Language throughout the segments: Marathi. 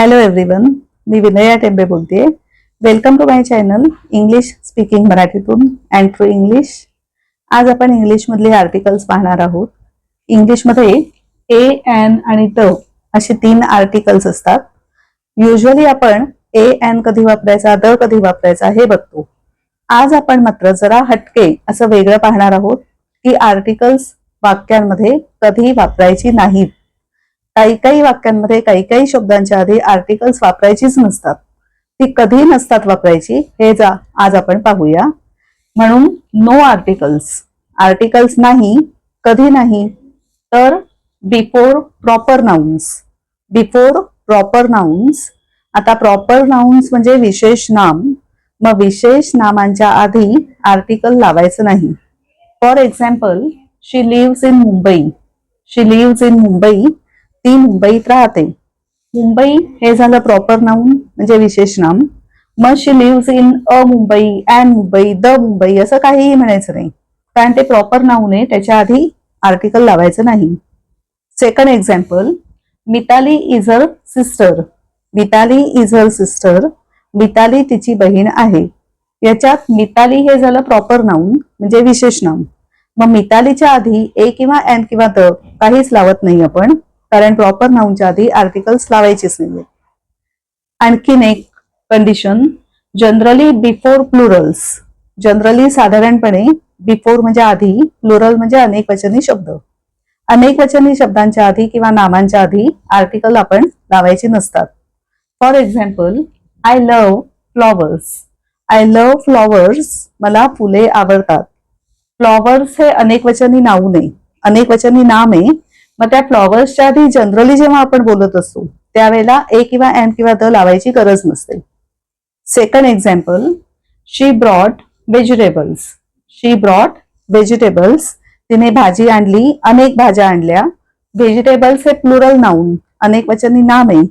हॅलो एव्हरीवन मी विनया टेंबे बोलते. Welcome to my channel English speaking मराठीतून अँड थ्रू इंग्लिश आज आपण इंग्लिशमधले आर्टिकल्स पाहणार आहोत. इंग्लिशमध्ये ए एन आणि ट असे तीन आर्टिकल्स असतात. युजली आपण ए एन कधी वापरायचा द कधी वापरायचा हे बघतो. आज आपण मात्र जरा हटके असं वेगळं पाहणार आहोत की आर्टिकल्स वाक्यांमध्ये कधी वापरायची नाहीत. काही काही वाक्यांमध्ये काही काही शब्दांच्या आधी आर्टिकल्स वापरायचीच नसतात. ती कधी नसतात वापरायची. हे जा आज आपण पाहूया. म्हणून नो आर्टिकल्स आर्टिकल्स नाही कधी नाही तर before proper nouns before proper nouns आता प्रॉपर नाउन्स म्हणजे विशेष नाम. मग विशेष नामांच्या आधी आर्टिकल लावायचं नाही. For example she lives in Mumbai she lives in Mumbai ती मुंबईत राहते. मुंबई हे झालं प्रॉपर नाऊन म्हणजे विशेष नाम. मग she lives in a Mumbai and Mumbai the Mumbai असं काहीही म्हणायचं नाही. कारण ते प्रॉपर नाऊन आहे त्याच्या आधी आर्टिकल लावायचं नाही. Second example Mitali is her sister Mitali is her sister Mitali तिची बहीण आहे. याच्यात मिताली हे झालं प्रॉपर नाऊन म्हणजे विशेष नाम मग मितालीच्या आधी ए किंवा एन किंवा द काहीच लावत नाही आपण. कारण प्रॉपर नाऊनच्या आधी आर्टिकल्स लावायचेच नाहीये आणखीन एक condition generally before plurals generally साधारणपणे बिफोर म्हणजे आधी प्लुरल म्हणजे अनेक वचनी शब्द. अनेक वचनी शब्दांच्या आधी किंवा नामांच्या आधी आर्टिकल आपण लावायचे नसतात. For example I love flowers I love flowers मला फुले आवडतात. फ्लॉवर्स हे अनेक वचनी नाव नाही अनेक वचनी नाम आहे मग त्या फ्लॉवर्सच्या आधी जनरली जेव्हा आपण बोलत असतो त्यावेळेला ए किंवा एम किंवा द लावायची गरज नसते. Second example she brought vegetables she brought vegetables तिने भाजी आणली अनेक भाज्या आणल्या. व्हेजिटेबल्स हे प्लुरल नाऊन अनेक वचनी नाम आहे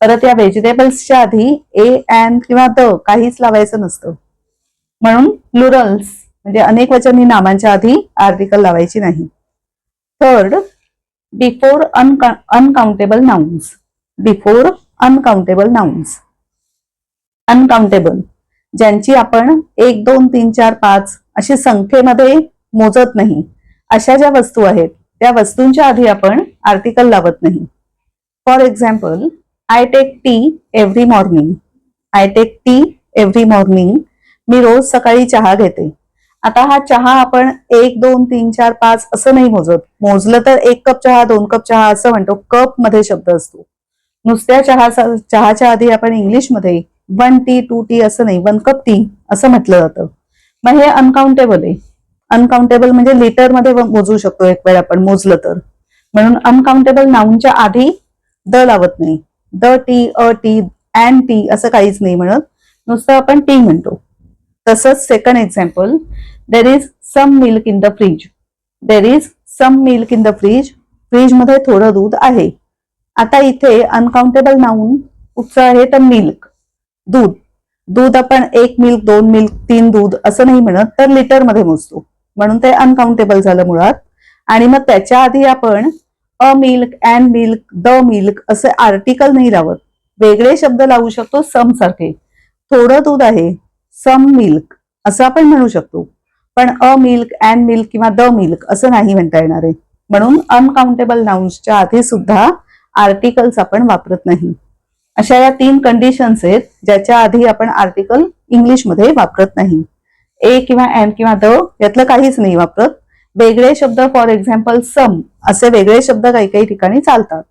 परत या व्हेजिटेबल्सच्या आधी ए एन किंवा द काहीच लावायचं नसतं. म्हणून प्लुरल्स म्हणजे अनेक वचनी नामांच्या आधी आर्टिकल लावायची नाही. Third before uncountable nouns before uncountable nouns uncountable ज्यांची आपण एक दोन तीन चार पाच अशी संख्येमध्ये मोजत नाही. अशा ज्या वस्तू आहेत त्या वस्तूंच्या आधी आपण आर्टिकल लावत नाही. For example I take tea every morning I take tea every morning मी रोज सकाळी चहा घेते. आता हा चहा आपण एक दोन तीन चार पाच असं नाही मोजत. मोजलं तर एक कप चहा दोन कप चहा असं म्हणतो. कपमध्ये शब्द असतो. नुसत्या चहा चहाच्या आधी आपण इंग्लिशमध्ये वन टी टू टी असं नाही वन कप टी असं म्हटलं जातं. मग हे अनकाउंटेबल आहे. अनकाउंटेबल म्हणजे लिटरमध्ये मोजू शकतो एक वेळ आपण मोजलं तर. म्हणून अनकाउंटेबल नाऊनच्या आधी द लावत नाही. The tea a tea and tea असं काहीच नाही म्हणत. नुसतं आपण टी म्हणतो. तसंच second example there is some milk in the fridge there is some milk in the fridge फ्रीजमध्ये थोडं दूध आहे. आता इथे अनकाउंटेबल नाऊन कुठचं आहे तर मिल्क दूध. दूध आपण एक मिल्क दोन मिल्क तीन दूध असं नाही म्हणत तर लिटरमध्ये मोजतो. म्हणून ते अनकाउंटेबल झालं मुळात. आणि मग त्याच्या आधी आपण a milk and milk the milk असे आर्टिकल नाही लावत. वेगळे शब्द लावू शकतो सम सारखे. थोडं दूध आहे सम मिल्क असं आपण म्हणू शकतो. पण अ मिल्क अँड मिल्क किंवा द मिल्क असं नाही म्हणता येणार आहे. म्हणून अनकाउंटेबल नाउन्सच्या आधी सुद्धा आर्टिकल्स आपण वापरत नाही. अशा या तीन कंडिशन्स आहेत ज्याच्या आधी आपण आर्टिकल इंग्लिशमध्ये वापरत नाही. ए किंवा एन किंवा द यातलं काहीच नाही वापरत. वेगळे शब्द फॉर एक्झाम्पल सम असे वेगळे शब्द काही काही ठिकाणी चालतात.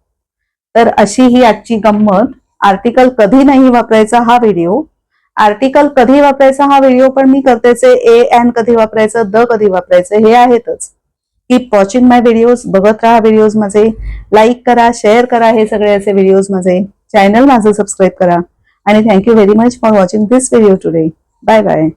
तर अशी ही आजची गंमत. आर्टिकल कधी नाही वापरायचा हा व्हिडिओ आर्टिकल कधी वापरायचा हा व्हिडिओ पण मी करतेच ए एन कधी वापरायचं द कधी वापरायचं हे आहेतच. कीप वॉचिंग माय व्हिडिओज बघत राहा व्हिडिओज माझे. लाईक करा शेअर करा हे सगळे असे व्हिडिओज माझे. चॅनल माझं सबस्क्राईब करा. आणि thank you very much for watching this video today bye bye